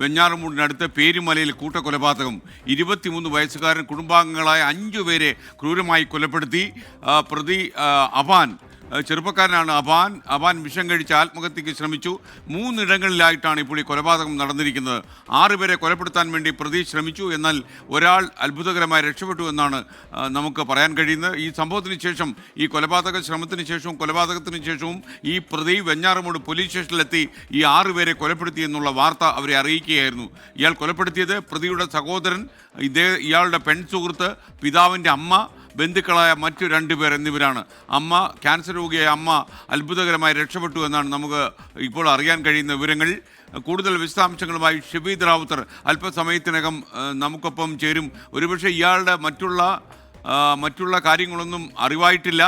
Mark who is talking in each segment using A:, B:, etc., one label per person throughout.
A: വെഞ്ഞാറമൂടിനടുത്ത് പേരുമലയിൽ കൂട്ടക്കൊലപാതകം. ഇരുപത്തിമൂന്ന് വയസ്സുകാരൻ കുടുംബാംഗങ്ങളായ അഞ്ചു പേരെ ക്രൂരമായി കൊലപ്പെടുത്തി. പ്രതി അപാൻ ചെറുപ്പക്കാരനാണ് അബാൻ. അബാൻ വിഷം കഴിച്ച് ആത്മഹത്യക്ക് ശ്രമിച്ചു. മൂന്നിടങ്ങളിലായിട്ടാണ് ഇപ്പോൾ ഈ കൊലപാതകം നടന്നിരിക്കുന്നത്. ആറുപേരെ കൊലപ്പെടുത്താൻ വേണ്ടി പ്രതി ശ്രമിച്ചു. എന്നാൽ ഒരാൾ അത്ഭുതകരമായി രക്ഷപ്പെട്ടു എന്നാണ് നമുക്ക് പറയാൻ കഴിയുന്നത്. ഈ സംഭവത്തിന് ശേഷം ഈ കൊലപാതക ശ്രമത്തിന് ശേഷവും കൊലപാതകത്തിന് ശേഷവും ഈ പ്രതി വെഞ്ഞാറമൂട് പോലീസ് സ്റ്റേഷനിലെത്തി ഈ ആറുപേരെ കൊലപ്പെടുത്തി എന്നുള്ള വാർത്ത അവരെ അറിയിക്കുകയായിരുന്നു. ഇയാൾ കൊലപ്പെടുത്തിയത് പ്രതിയുടെ സഹോദരൻ ഇതേ ഇയാളുടെ പെൺ സുഹൃത്ത് പിതാവിന്റെ അമ്മ ബന്ധുക്കളായ മറ്റു രണ്ടുപേർ എന്നിവരാണ്. അമ്മ ക്യാൻസർ രോഗിയായ അമ്മ അത്ഭുതകരമായി രക്ഷപ്പെട്ടു എന്നാണ് നമുക്ക് ഇപ്പോൾ അറിയാൻ കഴിയുന്ന വിവരങ്ങൾ. കൂടുതൽ വിശദാംശങ്ങളുമായി ഷബീദ് റാവുത്തർ അല്പസമയത്തിനകം നമുക്കൊപ്പം ചേരും. ഒരുപക്ഷെ ഇയാളുടെ മറ്റുള്ള മറ്റുള്ള കാര്യങ്ങളൊന്നും അറിവായിട്ടില്ല.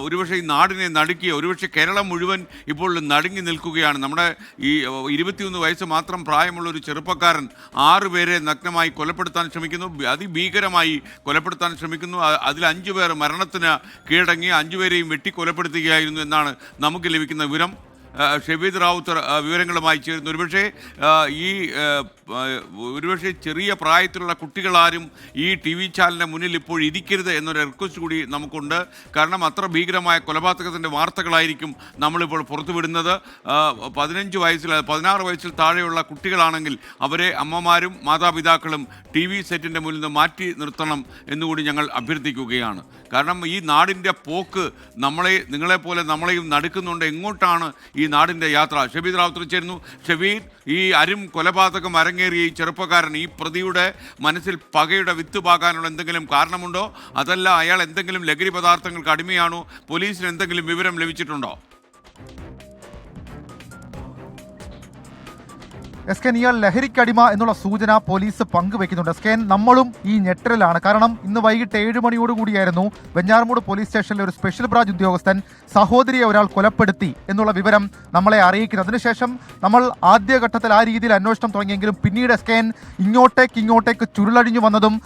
A: ഒരുപക്ഷെ ഈ നാടിനെ നടുക്കിയ ഒരുപക്ഷെ കേരളം മുഴുവൻ ഇപ്പോൾ നടുങ്ങി നിൽക്കുകയാണ്. നമ്മുടെ ഈ ഇരുപത്തിയൊന്ന് വയസ്സ് മാത്രം പ്രായമുള്ള ഒരു ചെറുപ്പക്കാരൻ ആറ് പേരെ നഗ്നമായി കൊലപ്പെടുത്താൻ ശ്രമിക്കുന്നു. അതിഭീകരമായി കൊലപ്പെടുത്താൻ ശ്രമിക്കുന്നു. അതിൽ അഞ്ചു പേർ മരണത്തിന് കീഴടങ്ങി അഞ്ചുപേരെയും വെട്ടി കൊലപ്പെടുത്തുകയായിരുന്നു എന്നാണ് നമുക്ക് ലഭിക്കുന്ന വിവരം. ഷബീദ് റാവുത്തർ വിവരങ്ങളുമായി ചേരുന്നു. ഒരുപക്ഷെ ഈ ഒരുപക്ഷെ ചെറിയ പ്രായത്തിലുള്ള കുട്ടികളാരും ഈ ടി വി ചാനലിന്റെ മുന്നിൽ ഇപ്പോൾ ഇരിക്കരുത് എന്നൊരു റിക്വസ്റ്റ് കൂടി നമുക്കുണ്ട്. കാരണം അത്ര ഭീകരമായ കൊലപാതകത്തിന്റെ വാർത്തകളായിരിക്കും നമ്മളിപ്പോൾ പുറത്തുവിടുന്നത്. പതിനഞ്ച് വയസ്സിൽ പതിനാറ് വയസ്സിൽ താഴെയുള്ള കുട്ടികളാണെങ്കിൽ അവരെ അമ്മമാരും മാതാപിതാക്കളും ടി വി സെറ്റിന്റെ മുന്നിൽ നിന്ന് മാറ്റി നിർത്തണം എന്നുകൂടി ഞങ്ങൾ അഭ്യർത്ഥിക്കുകയാണ്. കാരണം ഈ നാടിന്റെ പോക്ക് നമ്മളെ നിങ്ങളെപ്പോലെ നമ്മളെയും നടുക്കുന്നുണ്ട്. എങ്ങോട്ടാണ് ഈ നാടിന്റെ യാത്ര. ഷബീദ് റാവു ചേരുന്നു ഷബീദ് ഈ അരും കൊലപാതകം അരങ്ങേറിയ ഈ ചെറുപ്പക്കാരൻ ഈ പ്രതിയുടെ മനസ്സിൽ പകയുടെ വിത്ത് പാകാനുള്ള എന്തെങ്കിലും കാരണമുണ്ടോ? അതല്ല അയാൾ എന്തെങ്കിലും ലഹരി പദാർത്ഥങ്ങൾക്ക് അടിമയാണോ? പോലീസിന് എന്തെങ്കിലും വിവരം ലഭിച്ചിട്ടുണ്ടോ?
B: എസ് കെൻ ഇയാൾ ലഹരിക്കടിമ എന്നുള്ള സൂചന പോലീസ് പങ്കുവെക്കുന്നുണ്ട് എസ് കെൻ നമ്മളും ഈ ഞെട്ടലിലാണ്. കാരണം ഇന്ന് വൈകിട്ട് ഏഴ് മണിയോടുകൂടിയായിരുന്നു വെഞ്ഞാറമൂട് പോലീസ് സ്റ്റേഷനിലെ ഒരു സ്പെഷ്യൽ ബ്രാഞ്ച് ഉദ്യോഗസ്ഥൻ സഹോദരിയെ ഒരാൾ കൊലപ്പെടുത്തി എന്നുള്ള വിവരം നമ്മളെ അറിയിക്കുന്നത് അതിനുശേഷം നമ്മൾ ആദ്യഘട്ടത്തിൽ ആ രീതിയിൽ അന്വേഷണം തുടങ്ങിയെങ്കിലും പിന്നീട് എസ് കെൻ ഇങ്ങോട്ടേക്ക് ഇങ്ങോട്ടേക്ക് ചുരുളഴിഞ്ഞു വന്നതും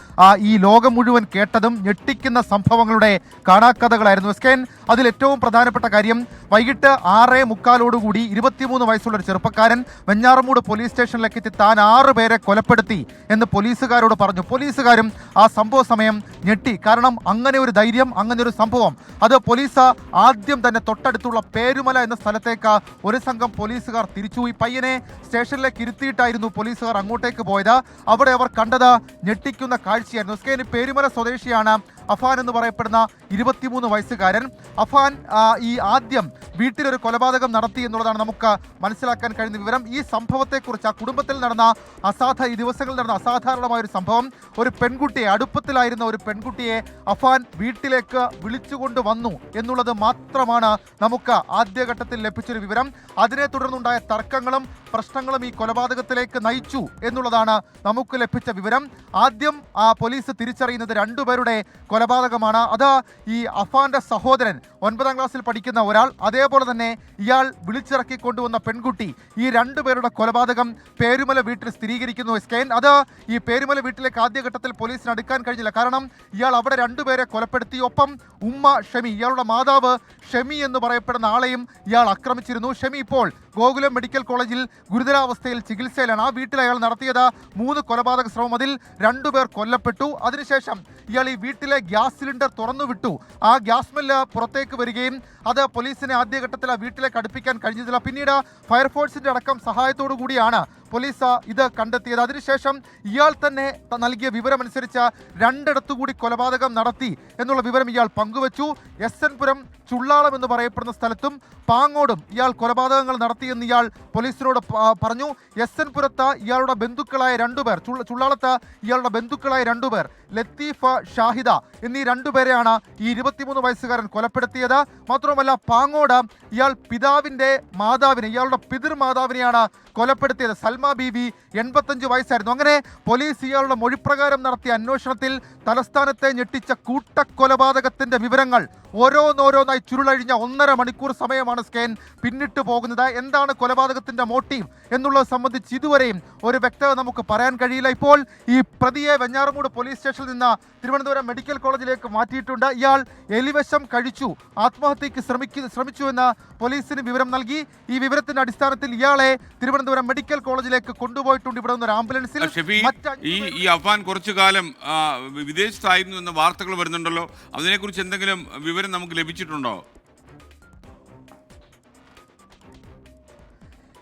B: ഈ ലോകം മുഴുവൻ കേട്ടതും ഞെട്ടിക്കുന്ന സംഭവങ്ങളുടെ കാണാക്കഥകളായിരുന്നു. എസ് കെൻ അതിൽ ഏറ്റവും പ്രധാനപ്പെട്ട കാര്യം വൈകിട്ട് ആറേ മുക്കാലോടുകൂടി ഇരുപത്തിമൂന്ന് വയസ്സുള്ള ഒരു ചെറുപ്പക്കാരൻ വെഞ്ഞാറമൂട് പോലീസ് സ്റ്റേഷനിലേക്ക് എത്തി താൻ ആറ് പേരെ കൊലപ്പെടുത്തി എന്ന് പോലീസുകാരോട് പറഞ്ഞു. പോലീസുകാരും ആ സംഭവ സമയം ഞെട്ടി. കാരണം അങ്ങനെ ഒരു ധൈര്യം അങ്ങനെ ഒരു സംഭവം. അത് പോലീസ് ആദ്യം തന്നെ തൊട്ടടുത്തുള്ള പേരുമല എന്ന സ്ഥലത്തേക്ക് ഒരു സംഘം പോലീസുകാർ തിരിച്ചു ഈ പയ്യനെ സ്റ്റേഷനിലേക്ക് ഇരുത്തിയിട്ടായിരുന്നു പോലീസുകാർ അങ്ങോട്ടേക്ക് പോയത്. അവിടെ അവർ കണ്ടത് ഞെട്ടിക്കുന്ന കാഴ്ചയായിരുന്നു. സ്കേനി പേരുമല സ്വദേശിയാണ് അഫാൻ എന്ന് പറയപ്പെടുന്ന ഇരുപത്തിമൂന്ന് വയസ്സുകാരൻ. അഫാൻ ഈ ആദ്യം വീട്ടിലൊരു കൊലപാതകം നടത്തി എന്നുള്ളതാണ് നമുക്ക് മനസ്സിലാക്കാൻ കഴിയുന്ന വിവരം. ഈ സംഭവത്തെക്കുറിച്ച് ആ കുടുംബത്തിൽ നടന്ന അസാധ ഈ ദിവസങ്ങളിൽ നടന്ന അസാധാരണമായ ഒരു സംഭവം. ഒരു പെൺകുട്ടിയെ അടുപ്പത്തിലായിരുന്ന ഒരു പെൺകുട്ടിയെ അഫാൻ വീട്ടിലേക്ക് വിളിച്ചുകൊണ്ട് വന്നു എന്നുള്ളത് മാത്രമാണ് നമുക്ക് ആദ്യഘട്ടത്തിൽ ലഭിച്ചൊരു വിവരം. അതിനെ തുടർന്നുണ്ടായ തർക്കങ്ങളും പ്രശ്നങ്ങളും ഈ കൊലപാതകത്തിലേക്ക് നയിച്ചു എന്നുള്ളതാണ് നമുക്ക് ലഭിച്ച വിവരം. ആദ്യം ആ പോലീസ് തിരിച്ചറിയുന്നത് രണ്ടുപേരുടെ കൊലപാതകമാണ്. അത് ഈ അഫാന്റെ സഹോദരൻ ഒൻപതാം ക്ലാസ്സിൽ പഠിക്കുന്ന ഒരാൾ അതേപോലെ തന്നെ ഇയാൾ വിളിച്ചിറക്കി കൊണ്ടുവന്ന പെൺകുട്ടി. ഈ രണ്ടുപേരുടെ കൊലപാതകം പേരുമല വീട്ടിൽ സ്ഥിരീകരിക്കുന്നു എസ്കേൻ അത് ഈ പേരുമല വീട്ടിലേക്ക് ആദ്യഘട്ടത്തിൽ പോലീസിന് അടുക്കാൻ കഴിഞ്ഞില്ല. കാരണം ഇയാൾ അവിടെ രണ്ടുപേരെ കൊലപ്പെടുത്തി. ഒപ്പം ഉമ്മ ഷമി ഇയാളുടെ മാതാവ് ഷമി എന്ന് പറയപ്പെടുന്ന ആളെയും ഇയാൾ ആക്രമിച്ചിരുന്നു. ഷമി ഇപ്പോൾ ഗോകുലം മെഡിക്കൽ കോളേജിൽ ഗുരുതരാവസ്ഥയിൽ ചികിത്സയിലാണ് ആ വീട്ടിൽ അയാൾ നടത്തിയത്. മൂന്ന് കൊലപാതക ശ്രമം അതിൽ രണ്ടുപേർ കൊല്ലപ്പെട്ടു. അതിനുശേഷം ഇയാൾ ഈ വീട്ടിലെ ഗ്യാസ് സിലിണ്ടർ തുറന്നു വിട്ടു ആ ഗ്യാസ് സ്മെല്ല് പുറത്തേക്ക് വരികയും അത് പോലീസിനെ ആദ്യഘട്ടത്തിൽ ആ വീട്ടിലേക്ക് അടുപ്പിക്കാൻ കഴിഞ്ഞില്ല പിന്നീട് ഫയർഫോഴ്സിന്റെ അടക്കം സഹായത്തോടു കൂടിയാണ് പോലീസ് ഇത് കണ്ടെത്തിയത്. അതിനുശേഷം ഇയാൾ തന്നെ നൽകിയ വിവരമനുസരിച്ച് രണ്ടിടത്തുകൂടി കൊലപാതകം നടത്തി എന്നുള്ള വിവരം ഇയാൾ പങ്കുവച്ചു. എസ് എൻ പുരം ചുള്ളാളം എന്ന് പറയപ്പെടുന്ന സ്ഥലത്തും പാങ്ങോടും ഇയാൾ കൊലപാതകങ്ങൾ നടത്തിയെന്ന് ഇയാൾ പോലീസിനോട് പറഞ്ഞു. എസ് എൻ പുരത്ത് ഇയാളുടെ ബന്ധുക്കളായ രണ്ടുപേർ ചുള്ള ചുള്ളാളത്ത് ഇയാളുടെ ബന്ധുക്കളായ രണ്ടുപേർ ലത്തീഫ ഷാഹിദ എന്നീ രണ്ടുപേരെയാണ് ഈ ഇരുപത്തിമൂന്ന് വയസ്സുകാരൻ കൊലപ്പെടുത്തിയത്. മാത്രമല്ല പാങ്ങോട് ഇയാൾ പിതാവിന്റെ മാതാവിനെ ഇയാളുടെ പിതൃമാതാവിനെയാണ് കൊലപ്പെടുത്തിയത്. സൽമ ബീവി എൺപത്തഞ്ച് വയസ്സായിരുന്നു. അങ്ങനെ പോലീസ് ഇയാളുടെ മൊഴിപ്രകാരം നടത്തിയ അന്വേഷണത്തിൽ തലസ്ഥാനത്തെ ഞെട്ടിച്ച കൂട്ടക്കൊലപാതകത്തിന്റെ വിവരങ്ങൾ ഓരോന്നോരോന്നായി ചുരുളഴിഞ്ഞ ഒന്നര മണിക്കൂർ സമയമാണ് സ്കാൻ പിന്നിട്ട് പോകുന്നത്. എന്താണ് കൊലപാതകത്തിന്റെ മോട്ടീവ് എന്നുള്ളത് സംബന്ധിച്ച് ഇതുവരെയും ഒരു വ്യക്തത നമുക്ക് പറയാൻ കഴിയില്ല. ഇപ്പോൾ ഈ പ്രതിയെ വെഞ്ഞാറമൂട് പോലീസ് സ്റ്റേഷനിൽ നിന്ന് തിരുവനന്തപുരം മെഡിക്കൽ കോളേജിലേക്ക് മാറ്റിയിട്ടുണ്ട്. ഇയാൾ എലിവശം കഴിച്ചു ആത്മഹത്യക്ക് ശ്രമിക്കു ശ്രമിച്ചു എന്ന് പോലീസിന് വിവരം നൽകി. ഈ വിവരത്തിന്റെ അടിസ്ഥാനത്തിൽ ഇയാളെ തിരുവനന്തപുരം മെഡിക്കൽ കോളേജിലേക്ക് കൊണ്ടുപോയിട്ടുണ്ട്. ഇവിടെ നിന്ന് ഒരു ആംബുലൻസിൽ
A: ഈ ഈ അഫാൻ കുറച്ചു കാലം വിദേശത്തായിരുന്നു എന്ന വാർത്തകൾ വരുന്നുണ്ടല്ലോ. അതിനെക്കുറിച്ച് എന്തെങ്കിലും വിവരം നമുക്ക് ലഭിച്ചിട്ടുണ്ടോ?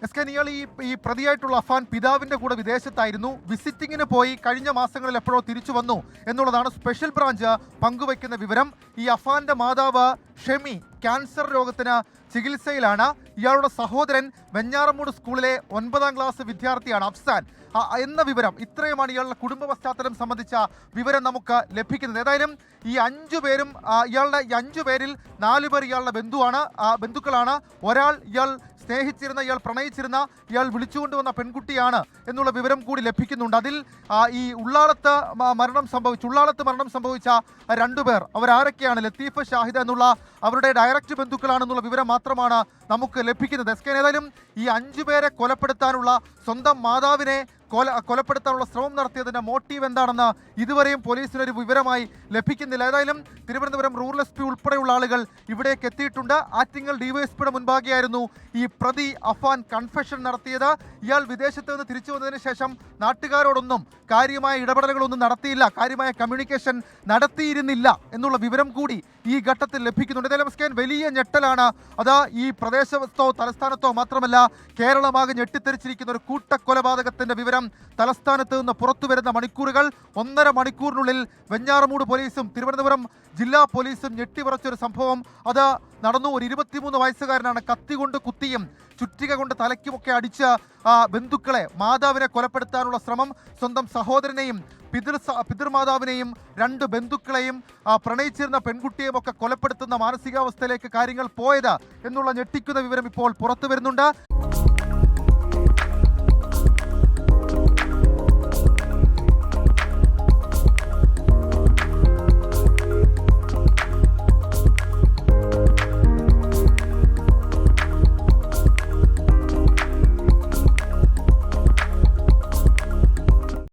B: എസ് കെ നിയാൾ ഈ ഈ പ്രതിയായിട്ടുള്ള അഫാൻ പിതാവിന്റെ കൂടെ വിദേശത്തായിരുന്നു. വിസിറ്റിങ്ങിന് പോയി കഴിഞ്ഞ മാസങ്ങളിൽ എപ്പോഴോ തിരിച്ചു വന്നു എന്നുള്ളതാണ് സ്പെഷ്യൽ ബ്രാഞ്ച് പങ്കുവയ്ക്കുന്ന വിവരം. ഈ അഫാന്റെ മാതാവ് ഷെമി ക്യാൻസർ രോഗത്തിന് ചികിത്സയിലാണ്. ഇയാളുടെ സഹോദരൻ വെഞ്ഞാറമൂട് സ്കൂളിലെ ഒൻപതാം ക്ലാസ് വിദ്യാർത്ഥിയാണ് അഫ്സാൻ. എന്ന വിവരം ഇത്രയുമാണ് ഇയാളുടെ കുടുംബ പശ്ചാത്തലം സംബന്ധിച്ച വിവരം നമുക്ക് ലഭിക്കുന്നത്. ഏതായാലും ഈ അഞ്ചു പേരും ഇയാളുടെ ഈ അഞ്ചു പേരിൽ നാലു പേർ ഇയാളുടെ ബന്ധുവാണ്. ബന്ധുക്കളാണ്. ഒരാൾ ഇയാൾ സ്നേഹിച്ചിരുന്ന ഇയാൾ പ്രണയിച്ചിരുന്ന ഇയാൾ വിളിച്ചുകൊണ്ടുവന്ന പെൺകുട്ടിയാണ് എന്നുള്ള വിവരം കൂടി ലഭിക്കുന്നുണ്ട്. അതിൽ ഈ ഉള്ളാളത്ത് മരണം സംഭവിച്ചു ഉള്ളാളത്ത് മരണം സംഭവിച്ച രണ്ടുപേർ അവരാരൊക്കെയാണ്? ലത്തീഫ് ഷാഹിദ എന്നുള്ള അവരുടെ ഡയറക്റ്റ് ബന്ധുക്കളാണെന്നുള്ള വിവരം മാത്രമാണ് നമുക്ക് ലഭിക്കുന്നത്. എസ് കെ ഏതായാലും ഈ അഞ്ചു പേരെ കൊലപ്പെടുത്താനുള്ള സ്വന്തം മാതാവിനെ കൊല കൊലപ്പെടുത്താനുള്ള ശ്രമം നടത്തിയതിന്റെ മോട്ടീവ് എന്താണെന്ന് ഇതുവരെയും പോലീസിനൊരു വിവരമായി ലഭിക്കുന്നില്ല. ഏതായാലും തിരുവനന്തപുരം റൂറൽ എസ് പി ഉൾപ്പെടെയുള്ള ആളുകൾ ഇവിടേക്ക് എത്തിയിട്ടുണ്ട്. ആറ്റിങ്ങൽ ഡിവൈഎസ്പിയുടെ മുൻപാകെയായിരുന്നു ഈ പ്രതി അഫാൻ കൺഫെഷൻ നടത്തിയത്. ഇയാൾ വിദേശത്ത് നിന്ന് തിരിച്ചു വന്നതിന് ശേഷം നാട്ടുകാരോടൊന്നും കാര്യമായ ഇടപെടലുകളൊന്നും നടത്തിയില്ല കാര്യമായ കമ്മ്യൂണിക്കേഷൻ നടത്തിയിരുന്നില്ല എന്നുള്ള വിവരം കൂടി ഈ ഘട്ടത്തിൽ ലഭിക്കുന്നുണ്ട്. ഏതായാലും സ്കാൻ വലിയ ഞെട്ടലാണ്. അത് ഈ പ്രദേശത്തോ തലസ്ഥാനത്തോ മാത്രമല്ല കേരളമാകെ ഞെട്ടിത്തെരിച്ചിരിക്കുന്ന ഒരു കൂട്ടക്കൊലപാതകത്തിന്റെ വിവരം തലസ്ഥാനത്ത് നിന്ന് പുറത്തു വരുന്ന മണിക്കൂറുകൾ ഒന്നര മണിക്കൂറിനുള്ളിൽ വെഞ്ഞാറമൂട് പോലീസും തിരുവനന്തപുരം ജില്ലാ പോലീസും ഞെട്ടിപറച്ചൊരു സംഭവം. അത് നടന്നു. ഒരു ഇരുപത്തിമൂന്ന് വയസ്സുകാരനാണ് കത്തി കൊണ്ട് കുത്തിയും ചുറ്റിക കൊണ്ട് തലയ്ക്കുമൊക്കെ അടിച്ച് ബന്ധുക്കളെ മാതാവിനെ കൊലപ്പെടുത്താനുള്ള ശ്രമം സ്വന്തം സഹോദരനെയും പിതൃ പിതൃമാതാവിനെയും രണ്ട് ബന്ധുക്കളെയും പ്രണയിച്ചിരുന്ന പെൺകുട്ടിയെയും ഒക്കെ കൊലപ്പെടുത്തുന്ന മാനസികാവസ്ഥയിലേക്ക് കാര്യങ്ങൾ പോയത് എന്നുള്ള ഞെട്ടിക്കുന്ന വിവരം ഇപ്പോൾ പുറത്തു വരുന്നുണ്ട്